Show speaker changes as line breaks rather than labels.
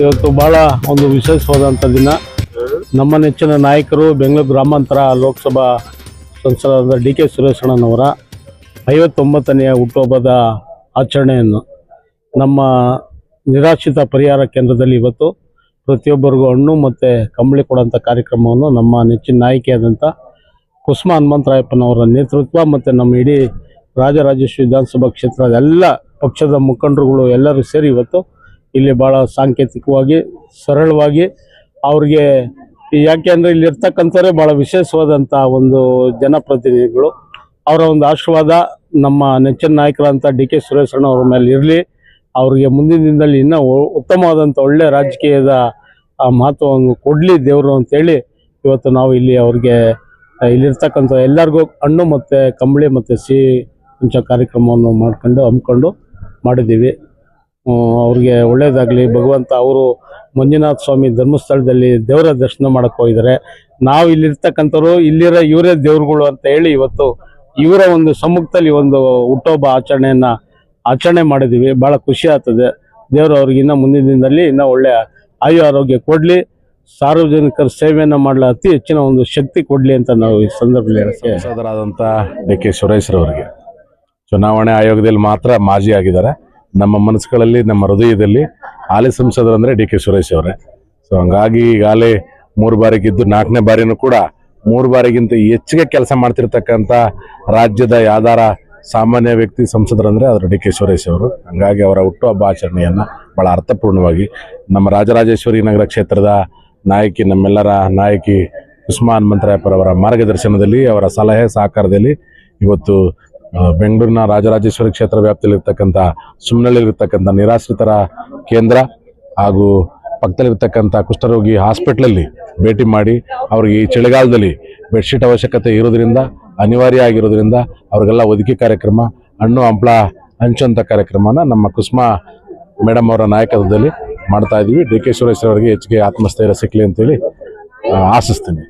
ಇವತ್ತು ಬಹಳ ಒಂದು ವಿಶೇಷವಾದಂಥ ದಿನ. ನಮ್ಮ ನೆಚ್ಚಿನ ನಾಯಕರು ಬೆಂಗಳೂರು ಗ್ರಾಮಾಂತರ ಲೋಕಸಭಾ ಸಂಸದ ಡಿ ಕೆ ಸುರೇಶಣ್ಣನವರ ಐವತ್ತೊಂಬತ್ತನೆಯ ಹುಟ್ಟುಹಬ್ಬದ ಆಚರಣೆಯನ್ನು ನಮ್ಮ ನಿರಾಶ್ರಿತ ಪರಿಹಾರ ಕೇಂದ್ರದಲ್ಲಿ ಇವತ್ತು ಪ್ರತಿಯೊಬ್ಬರಿಗೂ ಹಣ್ಣು ಮತ್ತು ಕಂಬಳಿ ಕೊಡುವಂಥ ಕಾರ್ಯಕ್ರಮವನ್ನು ನಮ್ಮ ನೆಚ್ಚಿನ ನಾಯಕಿಯಾದಂಥ ಕುಸುಮ ಹನುಮಂತರಾಯಪ್ಪನವರ ನೇತೃತ್ವ ಮತ್ತು ನಮ್ಮ ಇಡೀ ರಾಜರಾಜೇಶ್ವರಿ ವಿಧಾನಸಭಾ ಕ್ಷೇತ್ರದ ಎಲ್ಲ ಪಕ್ಷದ ಮುಖಂಡರುಗಳು ಎಲ್ಲರೂ ಸೇರಿ ಇವತ್ತು ಇಲ್ಲಿ ಭಾಳ ಸಾಂಕೇತಿಕವಾಗಿ, ಸರಳವಾಗಿ ಅವ್ರಿಗೆ ಯಾಕೆ ಅಂದರೆ ಇಲ್ಲಿರ್ತಕ್ಕಂಥವ್ರೆ ಭಾಳ ವಿಶೇಷವಾದಂಥ ಒಂದು ಜನಪ್ರತಿನಿಧಿಗಳು. ಅವರ ಒಂದು ಆಶೀರ್ವಾದ ನಮ್ಮ ನೆಚ್ಚಿನ ನಾಯಕರಂಥ ಡಿ ಕೆ ಸುರೇಶಣ್ಣ ಅವ್ರ ಮೇಲೆ ಇರಲಿ. ಅವ್ರಿಗೆ ಮುಂದಿನ ದಿನದಲ್ಲಿ ಇನ್ನೂ ಉತ್ತಮವಾದಂಥ ಒಳ್ಳೆ ರಾಜಕೀಯದ ಮಹತ್ವವನ್ನು ಕೊಡಲಿ ದೇವರು ಅಂತೇಳಿ ಇವತ್ತು ನಾವು ಇಲ್ಲಿ ಅವ್ರಿಗೆ ಇಲ್ಲಿರ್ತಕ್ಕಂಥ ಎಲ್ಲರಿಗೂ ಹಣ್ಣು ಮತ್ತು ಕಂಬಳಿ ಮತ್ತು ಸಿಹಿ ಹಂಚೋ ಕಾರ್ಯಕ್ರಮವನ್ನು ಮಾಡ್ಕೊಂಡು ಹಮ್ಮಿಕೊಂಡು ಮಾಡಿದ್ದೀವಿ. ಅವ್ರಿಗೆ ಒಳ್ಳೇದಾಗಲಿ. ಭಗವಂತ ಅವರು ಮಂಜುನಾಥ ಸ್ವಾಮಿ ಧರ್ಮಸ್ಥಳದಲ್ಲಿ ದೇವರ ದರ್ಶನ ಮಾಡಕ್ಕೆ ಹೋಗಿದ್ದಾರೆ. ನಾವು ಇಲ್ಲಿರ್ತಕ್ಕಂಥವ್ರು, ಇಲ್ಲಿರೋ ಇವರೇ ದೇವ್ರುಗಳು ಅಂತ ಹೇಳಿ ಇವತ್ತು ಇವರ ಒಂದು ಸಮ್ಮುಖದಲ್ಲಿ ಒಂದು ಹುಟ್ಟೊಬ್ಬ ಆಚರಣೆಯನ್ನು ಆಚರಣೆ ಮಾಡಿದ್ದೀವಿ ಭಾಳ ಖುಷಿ ಆಗ್ತದೆ. ದೇವರು ಅವ್ರಿಗೆ ಇನ್ನೂ ಮುಂದಿನ ದಿನದಲ್ಲಿ ಇನ್ನೂ ಒಳ್ಳೆ ಆಯು ಆರೋಗ್ಯ ಕೊಡಲಿ. ಸಾರ್ವಜನಿಕರ ಸೇವೆಯನ್ನು ಮಾಡಲು ಅತಿ ಹೆಚ್ಚಿನ ಒಂದು ಶಕ್ತಿ ಕೊಡಲಿ ಅಂತ ನಾವು ಈ ಸಂದರ್ಭದಲ್ಲಿ
ಸಂಸದರಾದಂಥ ಡಿ ಕೆ ಸುರೇಶ್ರವರಿಗೆ. ಚುನಾವಣೆ ಆಯೋಗದಲ್ಲಿ ಮಾತ್ರ ಮಾಜಿ ಆಗಿದ್ದಾರೆ. ನಮ್ಮ ಮನಸ್ಸುಗಳಲ್ಲಿ, ನಮ್ಮ ಹೃದಯದಲ್ಲಿ ಹಾಲಿ ಸಂಸದರಂದ್ರೆ ಡಿ ಕೆ ಸುರೇಶ್ ಅವರೇ. ಸೊ ಹಂಗಾಗಿ ಈಗಾಗಲೇ ಮೂರು ಬಾರಿ ಗೆದ್ದು ನಾಲ್ಕನೇ ಬಾರಿನೂ ಕೂಡ ಮೂರು ಬಾರಿಗಿಂತ ಹೆಚ್ಚಿಗೆ ಕೆಲಸ ಮಾಡ್ತಿರ್ತಕ್ಕಂಥ ರಾಜ್ಯದ ಯಾವ್ದಾರ ಸಾಮಾನ್ಯ ವ್ಯಕ್ತಿ ಸಂಸದರಂದರೆ ಅದರ ಡಿ ಕೆ ಸುರೇಶ್ ಅವರು. ಹಂಗಾಗಿ ಅವರ ಹುಟ್ಟುಹಬ್ಬ ಆಚರಣೆಯನ್ನು ಬಹಳ ಅರ್ಥಪೂರ್ಣವಾಗಿ ನಮ್ಮ ರಾಜರಾಜೇಶ್ವರಿ ನಗರ ಕ್ಷೇತ್ರದ ನಾಯಕಿ, ನಮ್ಮೆಲ್ಲರ ನಾಯಕಿ ಉಸ್ಮಾನ್ ಮಂತ್ರಾಯಪ್ಪರವರ ಮಾರ್ಗದರ್ಶನದಲ್ಲಿ, ಅವರ ಸಲಹೆ ಸಹಕಾರದಲ್ಲಿ ಇವತ್ತು ಬೆಂಗಳೂರಿನ ರಾಜರಾಜೇಶ್ವರಿ ಕ್ಷೇತ್ರ ವ್ಯಾಪ್ತಿಯಲ್ಲಿರ್ತಕ್ಕಂಥ ಸುಮ್ನಳ್ಳಿರ್ತಕ್ಕಂಥ ನಿರಾಶ್ರಿತರ ಕೇಂದ್ರ ಹಾಗೂ ಪಕ್ಕದಲ್ಲಿರ್ತಕ್ಕಂಥ ಕುಷ್ಠರೋಗಿ ಹಾಸ್ಪಿಟ್ಲಲ್ಲಿ ಭೇಟಿ ಮಾಡಿ ಅವ್ರಿಗೆ ಈ ಚಳಿಗಾಲದಲ್ಲಿ ಬೆಡ್ಶೀಟ್ ಅವಶ್ಯಕತೆ ಇರೋದ್ರಿಂದ, ಅನಿವಾರ್ಯ ಆಗಿರೋದ್ರಿಂದ ಅವ್ರಿಗೆಲ್ಲ ಒದಗಿ ಕಾರ್ಯಕ್ರಮ, ಹಣ್ಣು, ಹಂಪಳ ಹಂಚುವಂಥ ಕಾರ್ಯಕ್ರಮನ ನಮ್ಮ ಕುಸುಮಾ ಮೇಡಮ್ ಅವರ ನಾಯಕತ್ವದಲ್ಲಿ ಮಾಡ್ತಾ ಇದ್ದೀವಿ ಡಿ ಕೆ ಸುರೇಶ್ ಅವರಿಗೆ ಹೆಚ್ಚಿಗೆ ಆತ್ಮಸ್ಥೈರ್ಯ ಸಿಕ್ಕಲಿ ಅಂತೇಳಿ ಆಶಿಸ್ತೀನಿ.